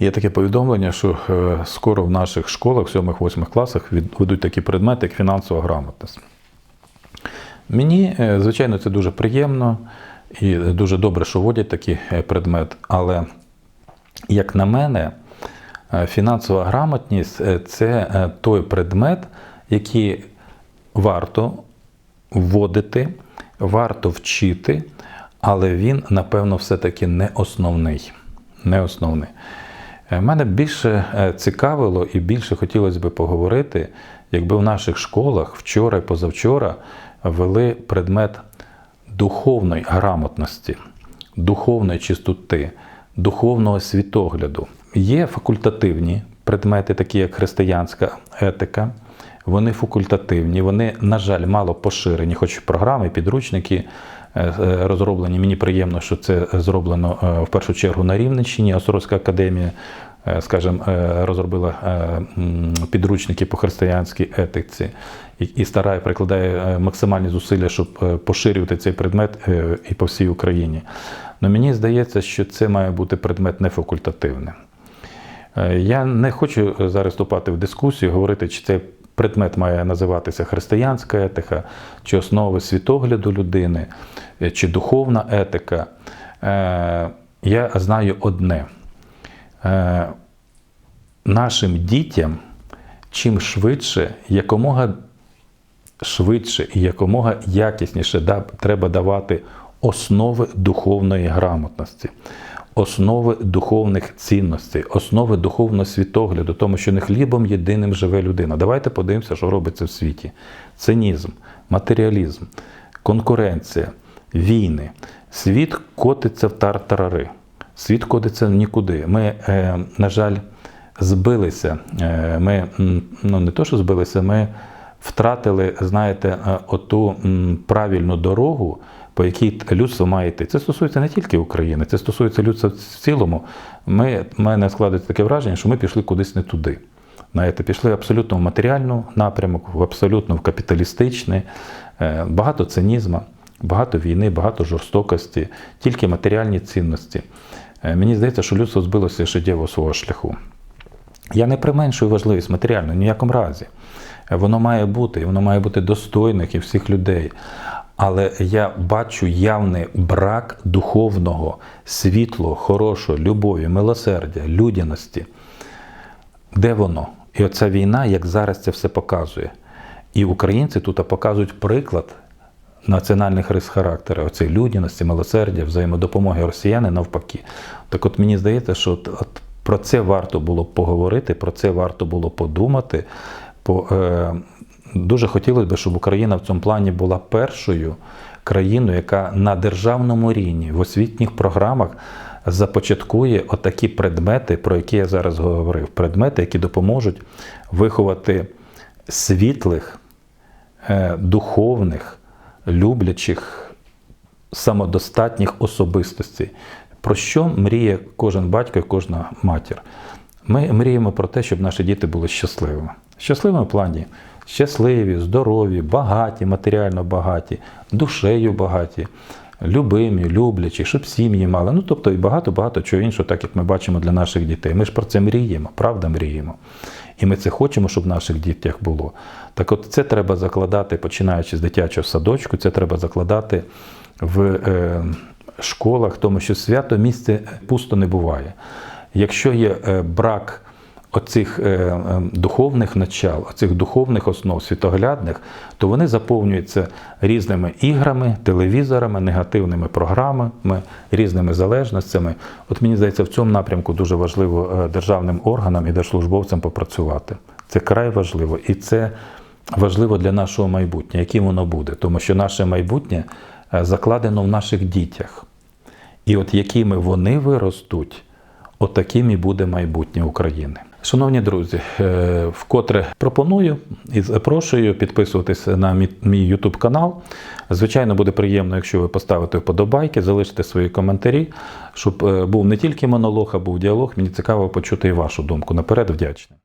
Є таке повідомлення, що е, скоро в наших школах, в 7-8 класах, ведуть такі предмети, як фінансова грамотність. Мені, е, звичайно, це дуже приємно і дуже добре, що вводять такий е, предмет. Але, як на мене, фінансова грамотність це той предмет, який варто вводити, варто вчити, але він, напевно, все-таки не основний. Не основний. Е, Мене більше е, цікавило і більше хотілося б поговорити, якби в наших школах вчора і позавчора ввели предмет духовної грамотності, духовної чистоти, духовного світогляду. Є факультативні предмети, такі як християнська етика. Вони факультативні, вони, на жаль, мало поширені, хоч програми, підручники е, розроблені. Мені приємно, що це зроблено в першу чергу на Рівненщині. Осоровська академія, скажімо, е, розробила е, підручники по християнській етиці і, старає, прикладає е, максимальні зусилля, щоб е, поширювати цей предмет е, і по всій Україні. Но мені здається, що це має бути предмет не факультативним. Е, Я не хочу зараз вступати в дискусію, говорити, чи цей предмет має називатися християнська етика, чи основи світогляду людини, е, чи духовна етика. Е, Я знаю одне. Е, Нашим дітям чим швидше, якомога швидше і якомога якісніше треба давати основи духовної грамотності, основи духовних цінностей, основи духовного світогляду, тому що не хлібом єдиним живе людина. Давайте подивимося, що робиться в світі: цинізм, матеріалізм, конкуренція, війни. Світ котиться в тартарари. Світ котиться в нікуди. Ми, е, на жаль, збилися. Е, Ми ну не то, що збилися, ми втратили, знаєте, е, оту правильну дорогу, по якій людство має йти. Це стосується не тільки України, це стосується людства в цілому. Ми, мене складається таке враження, що ми пішли кудись не туди. Знаєте, пішли абсолютно в матеріальну напрямок, в абсолютно в капіталістичний, багато цинізму, багато війни, багато жорстокості, тільки матеріальні цінності. Е, Мені здається, що людство збилося життєво свого шляху. Я не применшую важливість матеріальну ні в якому разі. Е, Воно має бути, і воно має бути достойних і всіх людей. Але я бачу явний брак духовного, світлого, хорошого, любові, милосердя, людяності. Де воно? І оця війна, як зараз це все показує. І українці тут показують приклад національних рис характеру, оцієї людяності, милосердя, взаємодопомоги росіяни навпаки. Так от мені здається, що от, от про це варто було б поговорити, про це варто було подумати. По, е, дуже хотілося б, щоб Україна в цьому плані була першою країною, яка на державному рівні в освітніх програмах започаткує отакі предмети, про які я зараз говорив. Предмети, які допоможуть виховати світлих, е, духовних, люблячих, самодостатніх особистостей. Про що мріє кожен батько і кожна матір? Ми мріємо про те, щоб наші діти були щасливими. Щасливими в плані щасливі, здорові, багаті, матеріально багаті, душею багаті, любимі, люблячі, щоб сім'ї мали. Ну тобто і багато-багато чого іншого, так як ми бачимо для наших дітей. Ми ж про це мріємо, правда мріємо. І ми це хочемо, щоб в наших дітях було. Так от це треба закладати, починаючи з дитячого садочку, це треба закладати в е, школах, тому що свято місце пусто не буває. Якщо є е, брак оцих е, е, духовних начал, оцих духовних основ світоглядних, то вони заповнюються різними іграми, телевізорами, негативними програмами, різними залежностями. От мені здається, в цьому напрямку дуже важливо е, державним органам і держслужбовцям попрацювати. Це край важливо, і це важливо для нашого майбутнього, яким воно буде, тому що наше майбутнє е, закладено в наших дітях. І от якими вони виростуть, от таким і буде майбутнє України. Шановні друзі, е, вкотре пропоную і запрошую підписуватись на мій- мій YouTube канал. Звичайно, буде приємно, якщо ви поставите вподобайки, залишите свої коментарі, щоб е, був не тільки монолог, а був діалог. Мені цікаво почути і вашу думку. Наперед вдячний.